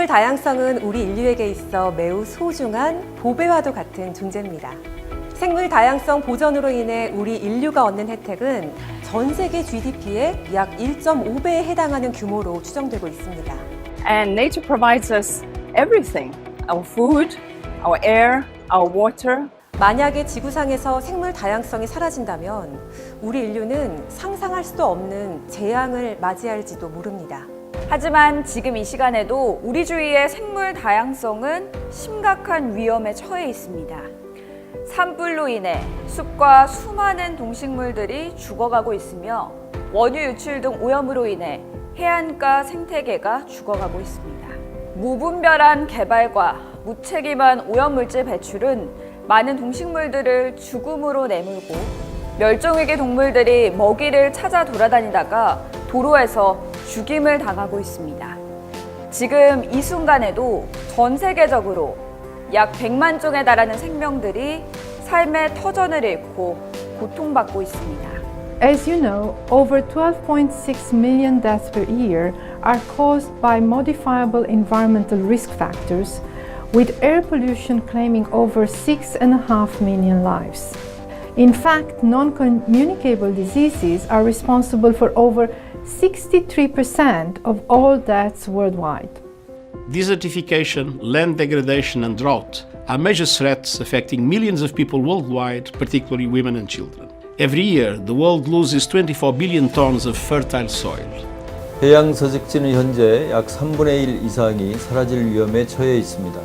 생물 다양성은 우리 인류에게 있어 매우 소중한 보배와도 같은 존재입니다. 생물 다양성 보전으로 인해 우리 인류가 얻는 혜택은 전 세계 GDP의 약 1.5배에 해당하는 규모로 추정되고 있습니다. And nature provides us everything our food, our air, our water. 만약에 지구상에서 생물 다양성이 사라진다면 우리 인류는 상상할 수도 없는 재앙을 맞이할지도 모릅니다. 하지만 지금 이 시간에도 우리 주위의 생물 다양성은 심각한 위험에 처해 있습니다. 산불로 인해 숲과 수많은 동식물들이 죽어가고 있으며 원유 유출 등 오염으로 인해 해안가 생태계가 죽어가고 있습니다. 무분별한 개발과 무책임한 오염물질 배출은 많은 동식물들을 죽음으로 내몰고 멸종위기 동물들이 먹이를 찾아 돌아다니다가 도로에서 죽임을 당하고 있습니다. 지금 이 순간에도 전 세계적으로 약 100만 종에 달하는 생명들이 삶의 터전을 잃고 고통받고 있습니다. As you know, over 12.6 million deaths per year are caused by modifiable environmental risk factors, with air pollution claiming over 6.5 million lives. In fact, non communicable diseases are responsible for over 63% of all deaths worldwide. Desertification, land degradation, and drought are major threats affecting millions of people worldwide, particularly women and children. Every year, the world loses 24 billion tons of fertile soil. 해양 서식지는 현재 약 3분의 1 이상이 사라질 위험에 처해 있습니다.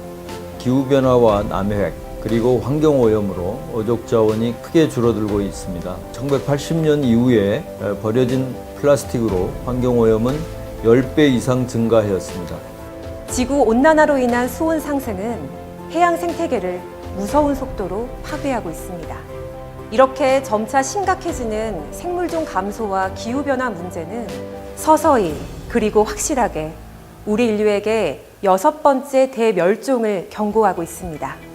기후변화와 남획, 그리고 환경오염으로 어족 자원이 크게 줄어들고 있습니다. 1980년 이후에 버려진 플라스틱으로 환경오염은 10배 이상 증가하였습니다. 지구 온난화로 인한 수온 상승은 해양 생태계를 무서운 속도로 파괴하고 있습니다. 이렇게 점차 심각해지는 생물종 감소와 기후변화 문제는 서서히 그리고 확실하게 우리 인류에게 여섯 번째 대멸종을 경고하고 있습니다.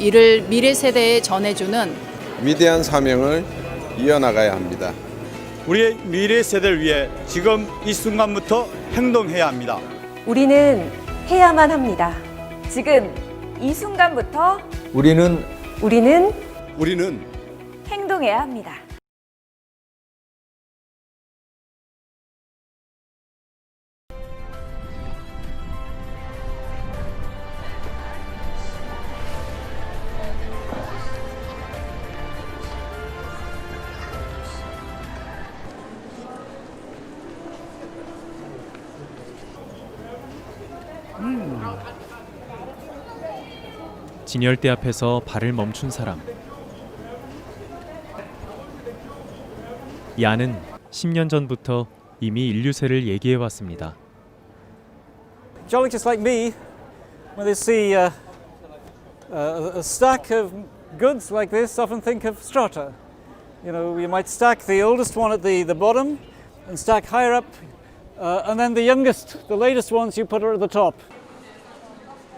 이를 미래 세대에 전해주는 위대한 사명을 이어나가야 합니다. 우리의 미래 세대를 위해 지금 이 순간부터 행동해야 합니다. 우리는 해야만 합니다. 지금 이 순간부터 우리는 우리는 우리는 행동해야 합니다. 진열대 앞에서 발을 멈춘 사람. 야는 10년 전부터 이미 인류세를 얘기해 왔습니다. Geologists like me, when they see uh, uh, a stack of goods like this, often think of strata. You know, you might stack the oldest one at the, the bottom and stack higher up, uh, and then the youngest, the latest ones you put at the top.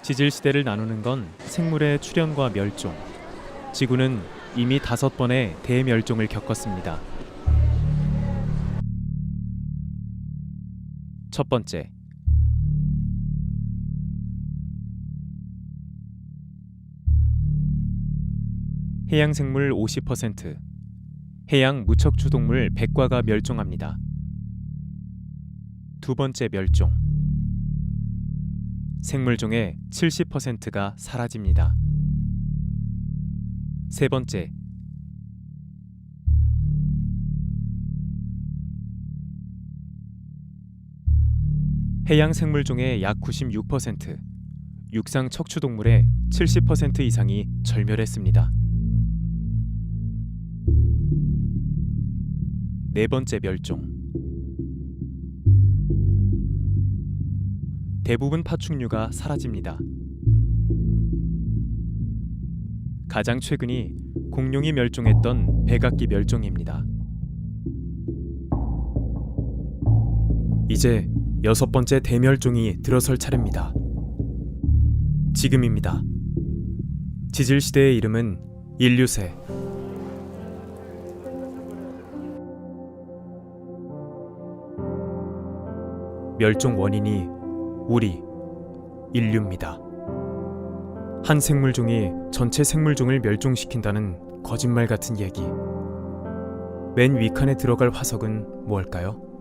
지질 시대를 나누는 건 생물의 출현과 멸종. 지구는 이미 다섯 번의 대멸종을 겪었습니다. 첫 번째. 해양 생물 50%, 해양 무척추 동물 100과가 멸종합니다. 두 번째 멸종. 생물종의 70%가 사라집니다. 세 번째, 해양 생물종의 약 96%, 육상 척추 동물의 70% 이상이 절멸했습니다. 네 번째 멸종. 대부분 파충류가 사라집니다. 가장 최근이 공룡이 멸종했던 백악기 멸종입니다. 이제 여섯 번째 대멸종이 들어설 차례입니다. 지금입니다. 지질 시대의 이름은 인류세. 멸종 원인이 우리 인류입니다. 한 생물종이 전체 생물종을 멸종시킨다는 거짓말 같은 얘기. 맨 위칸에 들어갈 화석은 뭘까요?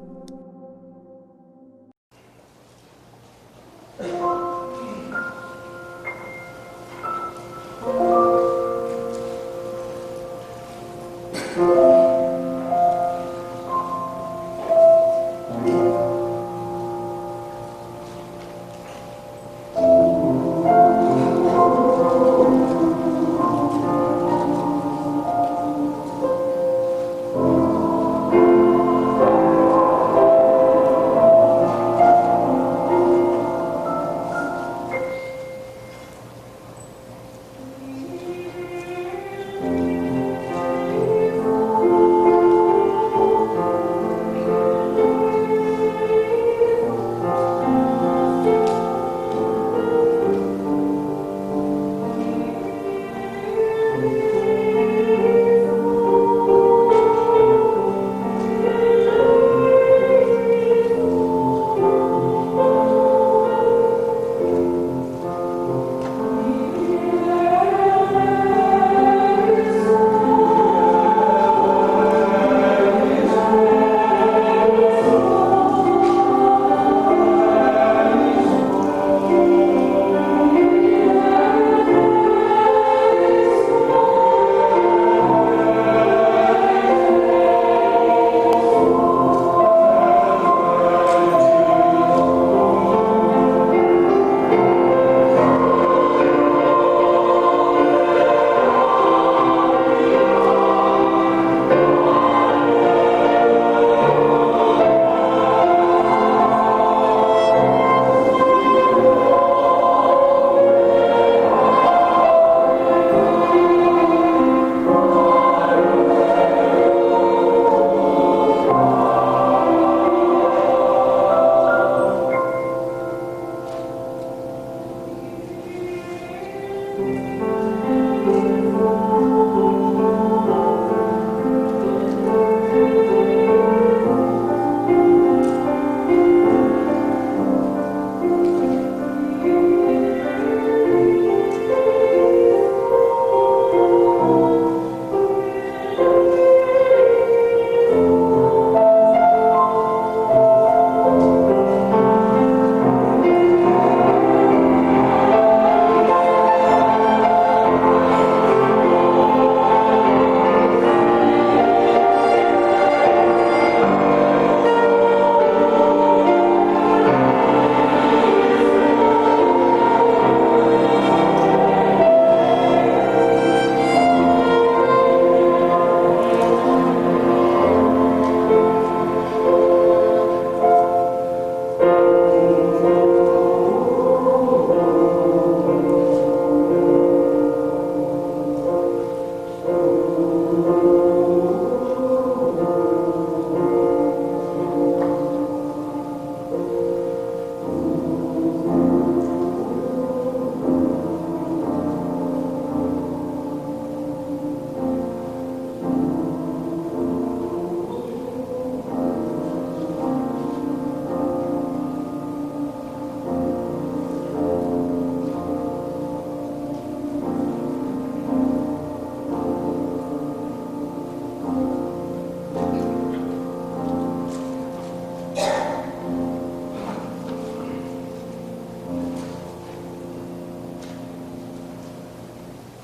Música